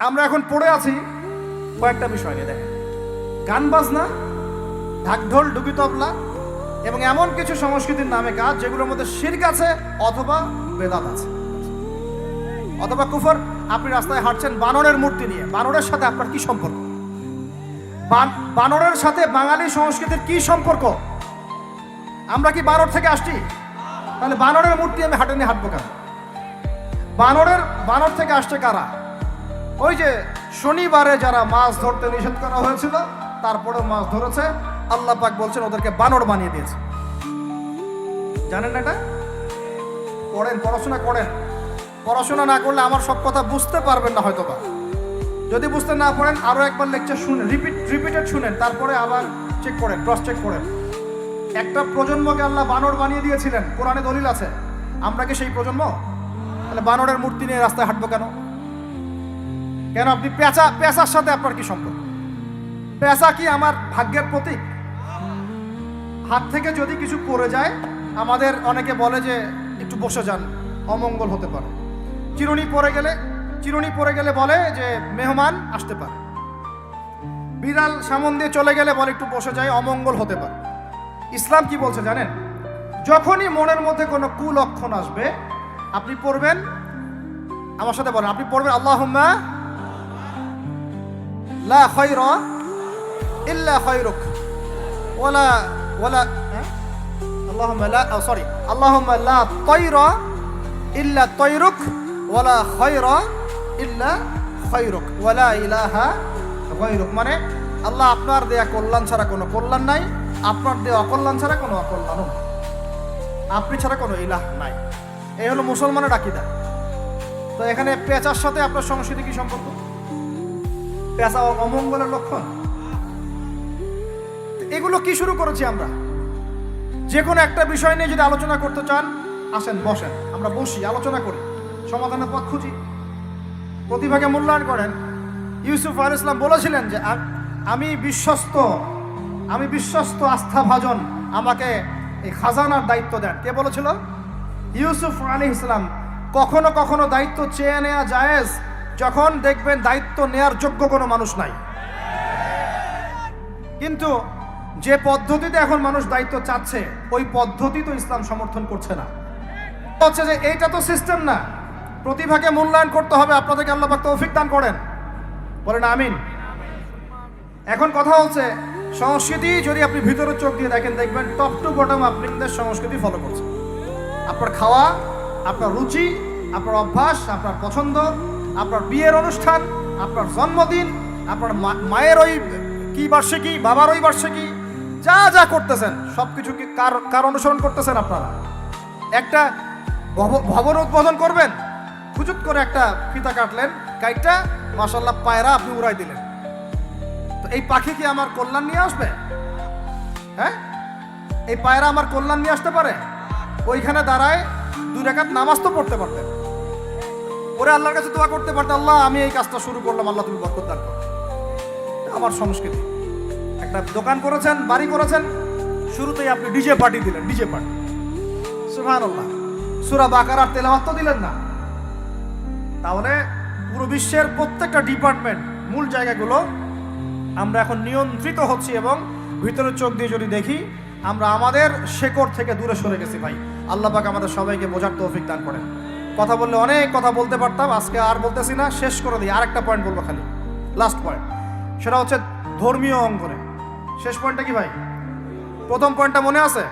আমরা এখন পড়ে আছি কয়েকটা বিষয় নিয়ে, দেখেন। গান বাজনা, ঢাকঢোল ডুবি তবলা এবং এমন কিছু সংস্কৃতির নামে কাজ যেগুলোর মধ্যে শির্ক আছে অথবা বেদাত আছে। অথবা কুফর, আপনি রাস্তায় হাঁটছেন বানরের মূর্তি নিয়ে। বানরের সাথে আপনার কি সম্পর্ক? বানরের সাথে বাঙালি সংস্কৃতির কি সম্পর্ক? আমরা কি বানর থেকে আসছি? তাহলে বানরের মূর্তি আমি হাটে নিয়ে হাঁটবো কেন? বানরের বানর থেকে আসছে কারা? ওই যে শনিবারে যারা মাছ ধরতে নিষেধ করা হয়েছিল, তারপরেও মাছ ধরেছে। আল্লাহ পাক বলছেন, ওদেরকে বানর বানিয়ে দিয়েছে। জানেন না এটা? পড়েন, পড়াশোনা করেন। পড়াশোনা না করলে আমার সব কথা বুঝতে পারবেন না হয়তো বা যদি বুঝতে না পারেন আরও একবার লেকচার শুনেন রিপিট রিপিটেড শুনেন, তারপরে আবার চেক করেন ক্রস চেক করেন। একটা প্রজন্মকে আল্লাহ বানর বানিয়ে দিয়েছিলেন। কোরআনে দলিল আছে। আমরা কি সেই প্রজন্ম? তাহলে বানরের মূর্তি নিয়ে রাস্তায় হাঁটবো কেন? কেন আপনি পেঁচা, পেঁচার সাথে আপনার কি সম্পর্ক? পেঁচা কি আমার ভাগ্যের প্রতীক? হাত থেকে যদি কিছু পড়ে যায়, আমাদের অনেকে বলে যে একটু বসে যান, অমঙ্গল হতে পারে। চিরুনি পড়ে গেলে, চিরুনি পড়ে গেলে বলে যে মেহমান আসতে পারে। বিড়াল সামন দিয়ে চলে গেলে বলে একটু বসে যায়, অমঙ্গল হতে পারে। ইসলাম কি বলছে জানেন? যখনই মনের মধ্যে কোনো কুলক্ষণ আসবে, আপনি পড়বেন, আমার সাথে বলেন, আপনি পড়বেন, আল্লাহুম্মা লা খায়রা ইল্লা খায়রুক ওয়ালা ওয়ালা হ্যাঁ? আল্লাহুম্মা লা সরি আল্লাহুম্মা লা তায়রা ইল্লা তায়রুক ওয়ালা খায়রা ইল্লা খায়রুক ওয়ালা ইলাহা গায়রুক মানে আল্লাহ আপনার দেয়া কল্যাণ ছাড়া কোনো কল্যাণ নাই, আপনার দেয়া অকল্যাণ ছাড়া কোনো অকল্যাণও নাই। আপনি ছাড়া কোনো ইলাহ নাই। এই হলো মুসলমানের আকিদা। তো এখানে পেঁচার সাথে আপনার সংস্কৃতি কি সম্পর্ক? অ- অমঙ্গলের লক্ষণ। এগুলো কি শুরু করেছি আমরা? যে কোনো একটা বিষয় নিয়ে যদি আলোচনা করতে চান, আসেন, বসেন, আমরা বসি, আলোচনা করি, সমাধানের পথ খুঁজি। প্রতিভাকে মূল্যায়ন করেন। ইউসুফ আল ইসলাম বলেছিলেন যে আমি বিশ্বস্ত আমি বিশ্বস্ত আস্থাভাজন, আমাকে এই খাজানার দায়িত্ব দেন। কে বলেছিল? ইউসুফ আলী ইসলাম কখনো কখনো দায়িত্ব চেয়ে নেওয়া জায়েজ। যখন দেখবেন দায়িত্ব নেয়ার যোগ্য কোনো মানুষ নাই। কিন্তু যে পদ্ধতিতে এখন মানুষ দায়িত্ব চাচ্ছে, ওই পদ্ধতি তো ইসলাম সমর্থন করছে না। হচ্ছে যে এইটা তো সিস্টেম না। প্রতিভাকে মূল্যায়ন করতে হবে, আপনাদেরকে আল্লাহ পাক তৌফিক দান করেন। বলেন আমিন। এখন কথা হচ্ছে, সংস্কৃতি যদি আপনি ভিতরে চোখ দিয়ে দেখেন, দেখবেন টপ টু বটম আপনাদের সংস্কৃতি ফলো করছে। আপনার খাওয়া, আপনার রুচি, আপনার অভ্যাস, আপনার পছন্দ আপনার বিয়ের অনুষ্ঠান, আপনার জন্মদিন, আপনার মায়ের ওই কি বার্ষিকী, বাবার ওই বার্ষিকী, যা যা করতেছেন সব কিছু কি কার কার অনুসরণ করতেছেন আপনারা? একটা ভব- ভবন উদ্বোধন করবেন খুচুত করে একটা ফিতা কাটলেন, কাইটটা মাসাল্লাহ পায়রা আপনি উড়াই দিলেন। তো এই পাখি কি আমার কল্যাণ নিয়ে আসবে? হ্যাঁ? এই পায়রা আমার কল্যাণ নিয়ে আসতে পারে? ওইখানে দাঁড়ায় দুই রেখাত নামাজ তো পড়তে পারতেন। ওরে আল্লাহর কাছে দোয়া করতে পারতেন আল্লাহ, আমি এই কাজটা শুরু করলাম, আল্লাহ তুমি বরকত দান করো। আমার সংস্কৃতি। একটা দোকান করেছেন, বাড়ি করেছেন, শুরুতেই আপনি ডিজে পার্টি দিলেন, ডিজে পার্টি। সুবহানাল্লাহ। সূরা বাকারার তেলাওয়াত তো দিলেন না। তাহলে পুরো বিশ্বের প্রত্যেকটা ডিপার্টমেন্ট, মূল জায়গাগুলো আমরা এখন নিয়ন্ত্রিত হচ্ছি এবং ভিতরের চোখ দিয়ে যদি দেখি, আমরা আমাদের শেকড় থেকে দূরে সরে গেছি ভাই। আল্লাহ পাক আমাদের সবাইকে বোঝার তৌফিক দান করেন। কথা বললে অনেক কথা বলতে পারতাম, আজকে আর বলতেছি না, শেষ করে দিই, আরেকটা পয়েন্ট বলব খালি লাস্ট পয়েন্ট সেটা হচ্ছে ধর্মীয় অঙ্গনে, শেষ পয়েন্টটা কি ভাই? প্রথম পয়েন্টটা মনে আছে?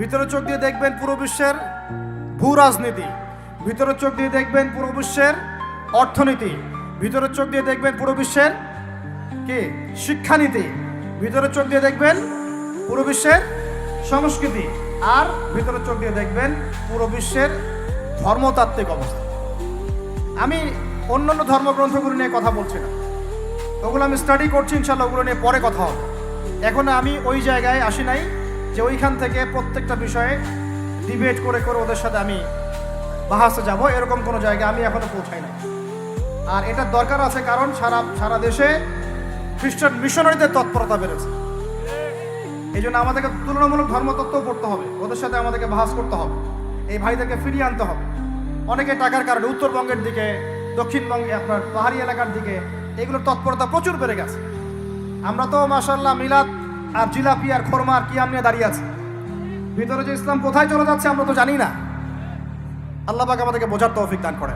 ভিতরের চোখ দিয়ে দেখবেন পুরো বিশ্বের ভূ রাজনীতি ভিতরের চোখ দিয়ে দেখবেন পুরো বিশ্বের অর্থনীতি ভিতরের চোখ দিয়ে দেখবেন পুরো বিশ্বের কি? শিক্ষানীতি ভিতরের চোখ দিয়ে দেখবেন পুরো বিশ্বের সংস্কৃতি, আর ভিতরের চোখ দিয়ে দেখবেন পুরো বিশ্বের ধর্মতাত্ত্বিক অবস্থা। আমি অন্যান্য ধর্মগ্রন্থগুলো নিয়ে কথা বলছি না। ওগুলো আমি স্টাডি করছি ইনশাল্লাহ ওগুলো নিয়ে পরে কথা হবে। এখন আমি ওই জায়গায় আসি নাই যে ওইখান থেকে প্রত্যেকটা বিষয়ে ডিবেট করে করে ওদের সাথে আমি বাহাসে যাব। এরকম কোনো জায়গায় আমি এখনও পৌঁছাই নাই। আর এটার দরকার আছে কারণ সারা সারা দেশে খ্রিস্টান মিশনারিদের তৎপরতা বেড়েছে। এই জন্য আমাদেরকে তুলনামূলক ধর্মতত্ত্ব পড়তে হবে। ওদের সাথে আমাদেরকে বাহাস করতে হবে। এই ভাইদেরকে ফিরিয়ে আনতে হবে। অনেকে টাকার কারণে উত্তরবঙ্গের দিকে, দক্ষিণবঙ্গে আপনার পাহাড়ি এলাকার দিকে এগুলোর তৎপরতা প্রচুর বেড়ে গেছে। আমরা তো মাসাল্লাহ মিলাদ আর জিলাপি আর খোরমা আর কিয়াম নিয়ে দাঁড়িয়ে আছি। ভিতরে যে ইসলাম কোথায় চলে যাচ্ছে আমরা তো জানি না। আল্লাহ আমাদেরকে বোঝার তৌফিক দান করেন।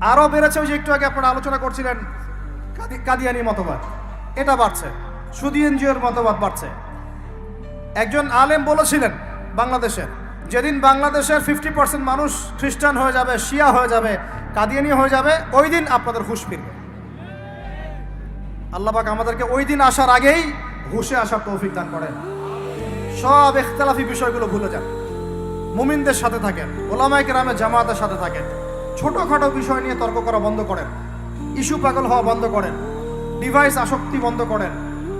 আরও বেড়েছে ওই যে একটু আগে আপনারা আলোচনা করছিলেন, কাদি- কাদিয়ানি মতবাদ। এটা বাড়ছে সুদি এনজিওর মতবাদ বাড়ছে। একজন আলেম বলেছিলেন বাংলাদেশের যেদিন বাংলাদেশের ফিফটি পার্সেন্ট মানুষ খ্রিস্টান হয়ে যাবে, শিয়া হয়ে যাবে, কাদিয়ানি হয়ে যাবে, ওই দিন আপনাদের হুশ ফিরবে। আল্লাহবাক আমাদেরকে ওই দিন আসার আগেই হুশে আসার তৌফিক দান করেন। সব ইখতলাফি বিষয়গুলো ভুলে যান। মুমিনদের সাথে থাকেন, ওলামায় কেরামে জামাতের সাথে থাকেন। ছোটোখাটো বিষয় নিয়ে তর্ক করা বন্ধ করেন। ইস্যু পাগল হওয়া বন্ধ করেন। ডিভাইস আসক্তি বন্ধ করেন।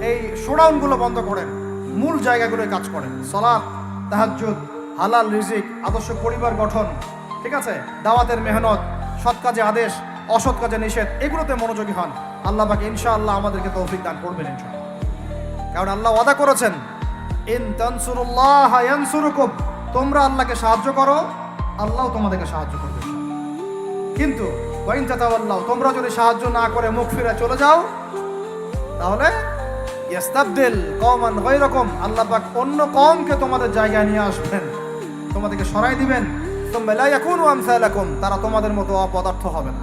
এই শোডাউনগুলো বন্ধ করেন। মূল জায়গাগুলোয় কাজ করেন। সলাপ তাহাজ্জুদ হালাল রিজিক, আদর্শ পরিবার গঠন, ঠিক আছে? দাওয়াতের মেহনত, সৎ কাজে আদেশ, অসৎ কাজে নিষেধ, এগুলোতে মনোযোগী হন। আল্লাহ পাকে ইনশাআল্লাহ আমাদেরকে তৌফিক দান করবেন ইনশাআল্লাহ। কারণ আল্লাহ ওয়াদা করেছেন, ইন তানসুরুল্লাহ তোমরা আল্লাহকে সাহায্য করো, আল্লাহ তোমাদেরকে সাহায্য করবে। কিন্তু ওয়াইন তোমরা যদি সাহায্য না করে মুখ ফিরে চলে যাও, তাহলে ইয়াস্তাবদিল কওমান গায়রাকুম, আল্লাহ পাক অন্য কওমকে তোমাদের জায়গায় নিয়ে আসবেন। তোমাদেরকে সরাই দিবেন। তারা তোমাদের মতো অপদার্থ হবে না।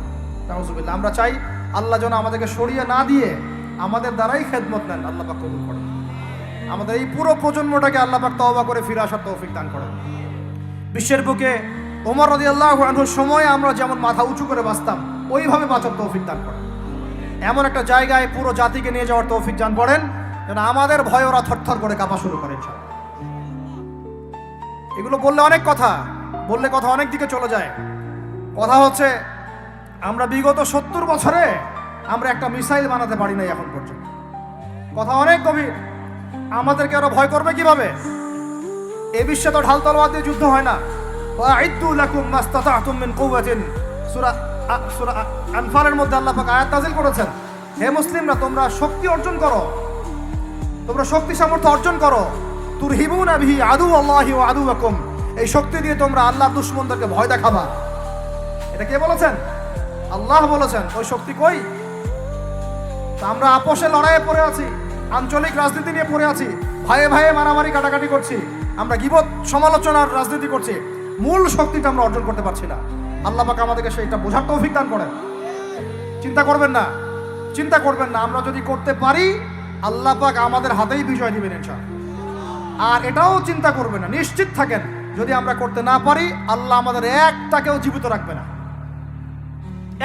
আমরা চাই আল্লাহ যেন আমাদেরকে সরিয়ে না দিয়ে আমাদের দ্বারাই খেদমত নেন, আল্লাহ কবুল করেন। আমাদের এই পুরো প্রজন্মটাকে আল্লাহ পাক তওবা করে ফিরে আসার তৌফিক দান করেন। বিশ্বের বুকে ওমর রদি আল্লাহ সময় আমরা যেমন মাথা উঁচু করে বাঁচতাম, ওইভাবে বাঁচার তৌফিক দান করেন। এমন একটা জায়গায় পুরো জাতিকে নিয়ে যাওয়ার তৌফিক দান করেন যেন আমাদের ভয় ওরা থরথর করে কাঁপা শুরু করে, ইনশাআল্লাহ। এগুলো বললে অনেক কথা, বললে কথা অনেক দিকে চলে যায়। কথা হচ্ছে, আমরা বিগত সত্তর বছরে আমরা একটা মিসাইল বানাতে পারি নাই এখন পর্যন্ত। কথা অনেক গভীর। আমাদেরকে আরও ভয় করবে কীভাবে? এ বিশ্বে তো ঢাল তলোয়ার দিয়ে যুদ্ধ হয় না। আনফালের মধ্যে আল্লাহ আয়াত নাযিল করেছেন। হে মুসলিমরা, তোমরা শক্তি অর্জন করো। তোমরা শক্তি সামর্থ্য অর্জন করো। তুরহিবুনা বিহি আদু আল্লাহি ওয়া আদুয়াকুম এই শক্তি দিয়ে তোমরা আল্লাহর দুশমনদেরকে ভয় দেখাবা। এটা কে বলেছেন? আল্লাহ বলেছেন। ওই শক্তি কই? তা আমরা আপোষে লড়াইয়ে পড়ে আছি, আঞ্চলিক রাজনীতি নিয়ে পড়ে আছি ভাইয়ে ভাইয়ে মারামারি কাটাকাটি করছি, আমরা গিবত সমালোচনার রাজনীতি করছি, মূল শক্তিটা আমরা অর্জন করতে পারছি না। আল্লাহ পাক আমাদেরকে সেইটা বোঝার তৌফিক দান করেন। চিন্তা করবেন না, চিন্তা করবেন না, আমরা যদি করতে পারি, আল্লাহ পাক আমাদের হাতেই বিজয় দিবেন ইনশাআল্লাহ। আর এটাও চিন্তা করবেন না, নিশ্চিত থাকেন, যদি আমরা করতে না পারি, আল্লাহ আমাদের একটাকেও জীবিত রাখবে না।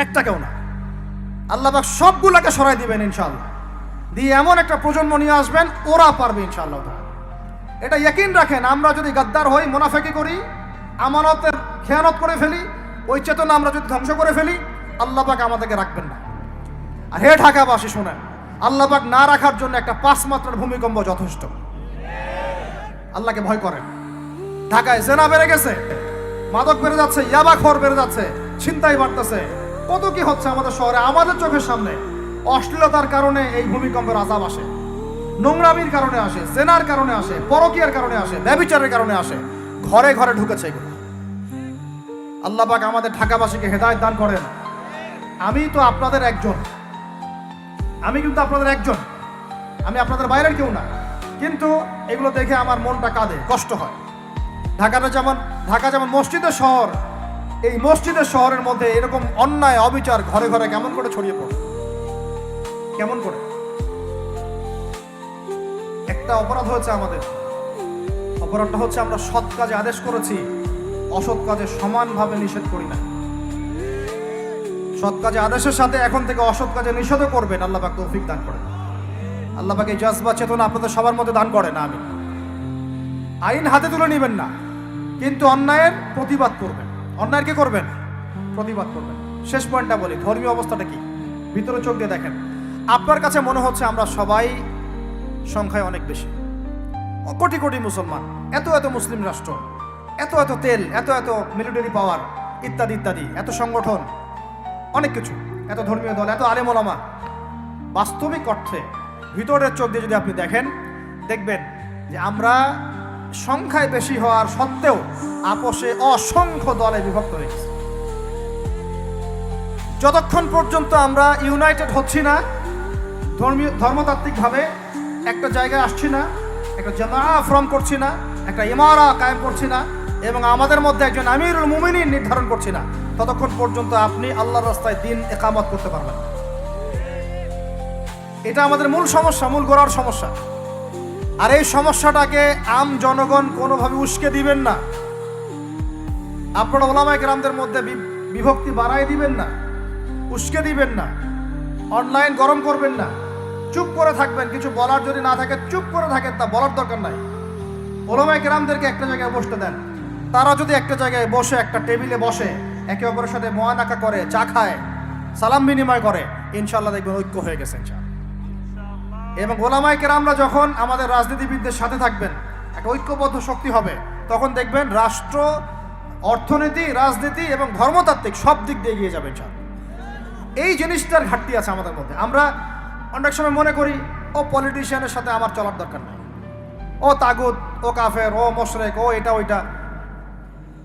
একটাকেও না। আল্লাহ পাক সবগুলাকে সরাই দিবেন ইনশাআল্লাহ। দিয়ে এমন একটা প্রজন্ম নিয়ে আসবেন, ওরা পারবে ইনশাআল্লাহ এটা ইয়াকিন রাখেন, আমরা যদি গাদ্দার হই, মুনাফেকি করি, আমানতের খেয়ানত করে ফেলি, ওই চেতনা আমরা যদি ধ্বংস করে ফেলি, আল্লাহ পাক আমাদেরকে রাখবেন না। আর হে ঢাকাবাসী, শোনেন, আল্লাহ পাক না রাখার জন্য একটা পাঁচ মাত্রার ভূমিকম্প যথেষ্ট। আল্লাহকে ভয় করেন। ঢাকায় জেনা বেড়ে গেছে, মাদক বেড়ে যাচ্ছে, ইয়াবা খর বেড়ে যাচ্ছে, ছিনতাই বাড়তেছে। কত কি হচ্ছে আমাদের শহরে? আমাদের চোখের সামনে অশ্লীলতার কারণে এই ভূমিকম্পের আজাব আসে। নোংরামির কারণে আসে, জেনার কারণে আসে, পরকিয়ার কারণে আসে ব্যবিচারের কারণে আসে। ঘরে ঘরে ঢুকেছে এগুলো। আল্লাহ পাক আমাদের ঢাকাবাসীকে হেদায়ত দান করেন। আমি তো আপনাদের একজন। আমি কিন্তু আপনাদের একজন। আমি আপনাদের বাইরের কেউ না। কিন্তু এগুলো দেখে আমার মনটা কাঁদে, কষ্ট হয়। ঢাকাটা যেমন ঢাকা যেমন মসজিদের শহর, এই মসজিদের শহরের মধ্যে এরকম অন্যায়, অবিচার ঘরে ঘরে কেমন করে ছড়িয়ে পড়ে? কেমন করে? একটা অপরাধ হয়েছে আমাদের। অপরাধটা হচ্ছে আমরা সৎ কাজে আদেশ করেছি, অসৎ কাজে সমানভাবে নিষেধ করি না সৎ কাজে আদেশের সাথে এখন থেকে অসৎ কাজে নিষেধও করবেন, আল্লাহ তৌফিক দান করেন। আল্লাহ পাক জজবা চেতনা আপনাদের সবার মধ্যে দান করে না আমি আইন হাতে তুলে নেবেন না, কিন্তু অন্যায়ের প্রতিবাদ করবেন। অন্যায়ের কি করবেন? প্রতিবাদ করবেন। শেষ পয়েন্টটা বলি, ধর্মীয় অবস্থাটা কি? ভিতরে চোখ দিয়ে দেখেন। আপনার কাছে মনে হচ্ছে আমরা সবাই সংখ্যায় অনেক বেশি। কোটি কোটি মুসলমান, এত এত মুসলিম রাষ্ট্র, এত এত তেল, এত এত মিলিটারি পাওয়ার ইত্যাদি ইত্যাদি, এত সংগঠন, অনেক কিছু, এত ধর্মীয় দল, এত আলেমোলামা। বাস্তবিক অর্থে ভিতরের চোখ দিয়ে যদি আপনি দেখেন, দেখবেন যে আমরা সংখ্যায় বেশি হওয়ার সত্ত্বেও আপোষে অসংখ্য দলে বিভক্ত হয়ে গেছি যতক্ষণ পর্যন্ত আমরা ইউনাইটেড হচ্ছি না, ধর্মীয়, ধর্মতাত্ত্বিকভাবে একটা জায়গায় আসছি না, একটা জামা ফর্ম করছি না, একটা ইমারা কায়েম করছি না, এবং আমাদের মধ্যে একজন আমিরুল মুমিনিন নির্ধারণ করছি না, ততক্ষণ পর্যন্ত আপনি আল্লাহর রাস্তায় দিন একামত করতে পারবেন না। এটা আমাদের মূল সমস্যা, মূল গোড়ার সমস্যা। আর এই সমস্যাটাকে আম জনগণ কোনোভাবে উস্কে দিবেন না। আপনারা ওলামায় গ্রামদের মধ্যে বিভক্তি বাড়াই দিবেন না, উস্কে দিবেন না, অনলাইন গরম করবেন না। চুপ করে থাকবেন, কিছু বলার যদি না থাকে, চুপ করে থাকেন, তা বলার দরকার নাই। ওলামায় গ্রামদেরকে একটা জায়গায় বসতে দেন। তারা যদি একটা জায়গায় বসে, একটা টেবিলে বসে, একে অপরের সাথে মহানাকা করে, চা খায়, সালাম বিনিময় করে ইনশাল্লাহ দেখবেন ঐক্য হয়ে গেছে, ইনশাআল্লাহ। এবং ওলামাই কেরামরা যখন আমাদের রাজনীতিবিদদের সাথে থাকবেন, একটা ঐক্যবদ্ধ শক্তি হবে, তখন দেখবেন রাষ্ট্র, অর্থনীতি, রাজনীতি এবং ধর্মতাত্ত্বিক সব দিক দিয়ে এগিয়ে যাবে ইনশাআল্লাহ। এই জিনিসটার ঘাটতি আছে আমাদের মধ্যে। আমরা অনেক সময় মনে করি, ও পলিটিশিয়ানের সাথে আমার চলার দরকার নাই। ও তাগুদ ও কাফের, ও মোশরেক, ও এটা, ওইটা।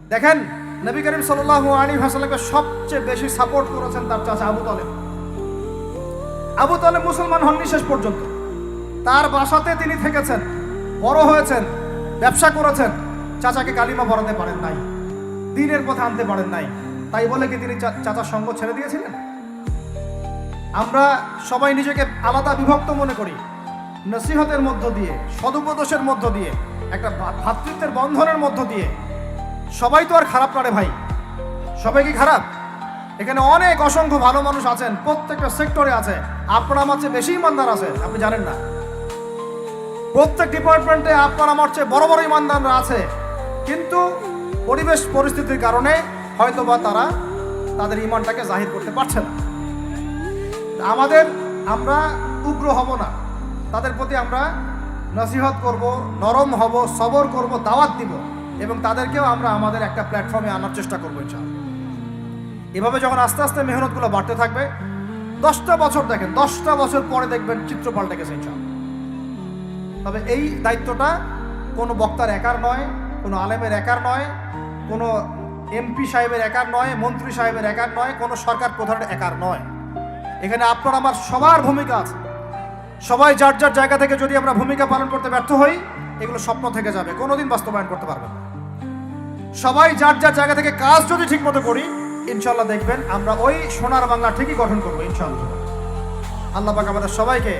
দেখেন, নবী করিম সাল্লাহ আলী হাসালামকে সবচেয়ে বেশি সাপোর্ট করেছেন তার চাচা আবু তালেব। আবু তালেব মুসলমান হননি শেষ পর্যন্ত। তার বাসাতে তিনি থেকেছেন, বড় হয়েছেন, ব্যবসা করেছেন। চাচাকে কালিমা পড়াতে পারেন নাই, দিনের পথে আনতে পারেন নাই। তাই বলে কি তিনি চাচার সঙ্গ ছেড়ে দিয়েছিলেন? আমরা সবাই নিজেকে আলাদা বিভক্ত মনে করি, নসিহতের মধ্য দিয়ে, সদুপদেশের মধ্য দিয়ে, একটা ভাতৃত্বের বন্ধনের মধ্য দিয়ে। সবাই তো আর খারাপ না রে ভাই। সবাই কি খারাপ? এখানে অনেক অসংখ্য ভালো মানুষ আছেন, প্রত্যেকটা সেক্টরে আছে। আপনার আমার চেয়ে বেশি ইমানদার আছে, আপনি জানেন না। প্রত্যেক ডিপার্টমেন্টে আপনার আমার চেয়ে বড় বড় ইমানদাররা আছে। কিন্তু পরিবেশ পরিস্থিতির কারণে হয়তোবা তারা তাদের ইমানটাকে জাহির করতে পারছে না। আমাদের আমরা উগ্র হব না। তাদের প্রতি আমরা নসিহত করব, নরম হব, সবর করব, দাওয়াত দিব এবং তাদেরকেও আমরা আমাদের একটা প্ল্যাটফর্মে আনার চেষ্টা করব ইনশাআল্লাহ। এভাবে যখন আস্তে আস্তে মেহনতগুলো বাড়তে থাকবে, দশটা বছর দেখেন, দশটা বছর পরে দেখবেন চিত্র পাল্টে গেছে ইনশাআল্লাহ। তবে এই দায়িত্বটা কোনো বক্তার একার নয়, কোনো আলেমের একার নয়, কোনো এমপি সাহেবের একার নয়, মন্ত্রী সাহেবের একার নয়, কোনো সরকার প্রধানের একার নয়। এখানে আপনার আমার সবার ভূমিকা আছে। সবাই যার যার জায়গা থেকে যদি আমরা ভূমিকা পালন করতে ব্যর্থ হই, এগুলো স্বপ্ন থেকে যাবে, কোনোদিন বাস্তবায়ন করতে পারবে না। সবাই যার যার জায়গা থেকে কাজ যদি ঠিক মতো করি ইনশাল্লাহ দেখবেন আমরা ওই সোনার বাংলা ঠিকই গঠন করব ইনশাল্লাহ আল্লাহ পাক আমাদের সবাইকে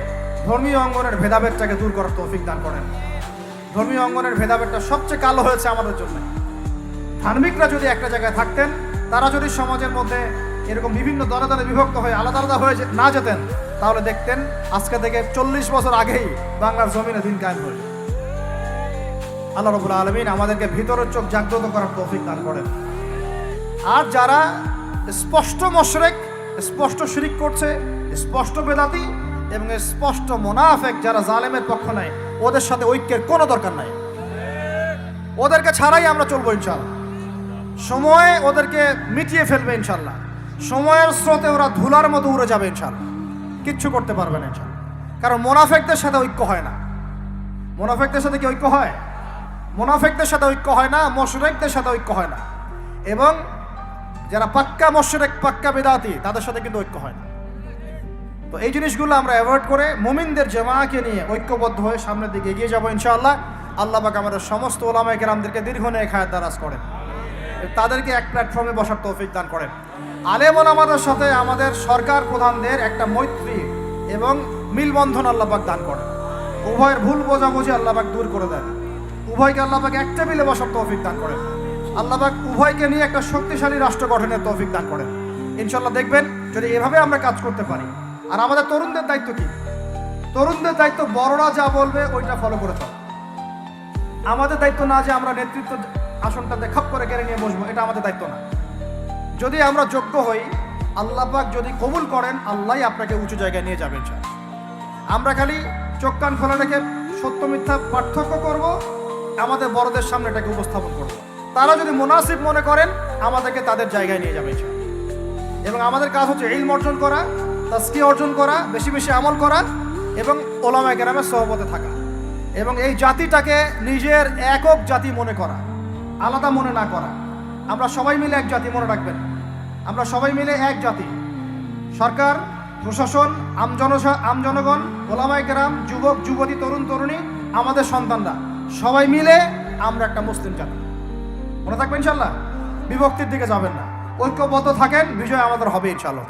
ধর্মীয় অঙ্গনের ভেদাভেদটাকে দূর করার তৌফিক দান করেন। ধর্মীয় অঙ্গনের ভেদাভেদটা সবচেয়ে কালো হয়েছে আমাদের জন্য। ধার্মিকরা যদি একটা জায়গায় থাকতেন, তারা যদি সমাজের মধ্যে এরকম বিভিন্ন দলে দলে বিভক্ত হয়ে আলাদা আলাদা হয়ে না যেতেন, তাহলে দেখতেন আজকে থেকে চল্লিশ বছর আগেই বাংলার জমিনে দিন কায়েম হয়ে আল্লাহ রবুল আলমিন আমাদেরকে ভিতরের চোখ জাগ্রত করার তৌফিক দান করেন। আর যারা স্পষ্ট মশরেক, স্পষ্ট শিরিক করছে, স্পষ্ট বেদাতি এবং স্পষ্ট মোনাফেক যারা জালেমের পক্ষ নেয় ওদের সাথে ঐক্যের কোনো দরকার নাই। ওদেরকে ছাড়াই আমরা চলবো ইনশাল্লাহ সময় ওদেরকে মিটিয়ে ফেলবে ইনশাল্লাহ সময়ের স্রোতে ওরা ধুলার মতো উড়ে যাবে ইনশাল্লাহ কিচ্ছু করতে পারবে না ইনশাল্লাহ কারণ মোনাফেকদের সাথে ঐক্য হয় না। মোনাফেকদের সাথে কি ঐক্য হয়? মোনাফেকদের সাথে ঐক্য হয় না, মশরেকদের সাথে ঐক্য হয় না। এবং যারা পাক্কা মশরেক, পাক্কা বেদাতি, তাদের সাথে কিন্তু ঐক্য হয় না। তো এই জিনিসগুলো আমরা অ্যাভয়েড করে মুমিনদের জামাকে নিয়ে ঐক্যবদ্ধ হয়ে সামনের দিকে এগিয়ে যাব ইনশাআল্লাহ। আল্লাহ আমাদের সমস্ত ওলামায় কেরামদেরকে দীর্ঘ নেয় খায়াত দারাজ করেন। তাদেরকে এক প্ল্যাটফর্মে বসার তৌফিক দান করেন। আলেম আমাদের সাথে আমাদের সরকার প্রধানদের একটা মৈত্রী এবং মিলবন্ধন আল্লাপাক দান করেন। উভয়ের ভুল বোঝাবুঝি আল্লাপাক দূর করে দেন। উভয়কে আল্লাপাক এক টেবিলে বসার তৌফিক দান করেন। আল্লাপাক উভয়কে নিয়ে একটা শক্তিশালী রাষ্ট্র গঠনের তৌফিক দান করেন। ইনশাল্লাহ দেখবেন যদি এভাবে আমরা কাজ করতে পারি আর আমাদের তরুণদের দায়িত্ব কি? তরুণদের দায়িত্ব বড়রা যা বলবে ওইটা ফলো করে চল আমাদের দায়িত্ব না যে আমরা নেতৃত্ব আসনটাতে খাপ করে কেড়ে নিয়ে বসবো, এটা আমাদের দায়িত্ব না। যদি আমরা যোগ্য হই, আল্লাহ পাক যদি কবুল করেন আল্লাহই আপনাকে উঁচু জায়গায় নিয়ে যাবেন আমরা খালি চোখ কান খোলা রেখে সত্য মিথ্যা পার্থক্য করব, আমাদের বড়দের সামনে এটাকে উপস্থাপন করব। তারা যদি মুনাসিব মনে করেন, আমাদেরকে তাদের জায়গায় নিয়ে যাবে স্যার এবং আমাদের কাজ হচ্ছে ইলম অর্জন করা তাস্কি অর্জন করা, বেশি বেশি আমল করা এবং ওলামা গ্রামের সহবতে থাকা। এবং এই জাতিটাকে নিজের একক জাতি মনে করা, আলাদা মনে না করা। আমরা সবাই মিলে এক জাতি মনে রাখবেন। আমরা সবাই মিলে এক জাতি। সরকার, প্রশাসন আমজন আমজনগণ ওলামায় গ্রাম যুবক, যুবতী, তরুণ, তরুণী, আমাদের সন্তানরা, সবাই মিলে আমরা একটা মুসলিম জাতি। মনে থাকবেন ইনশাল্লাহ বিভক্তির দিকে যাবেন না। ঐক্যবদ্ধ থাকেন, বিজয় আমাদের হবে ইনশাল্লাহ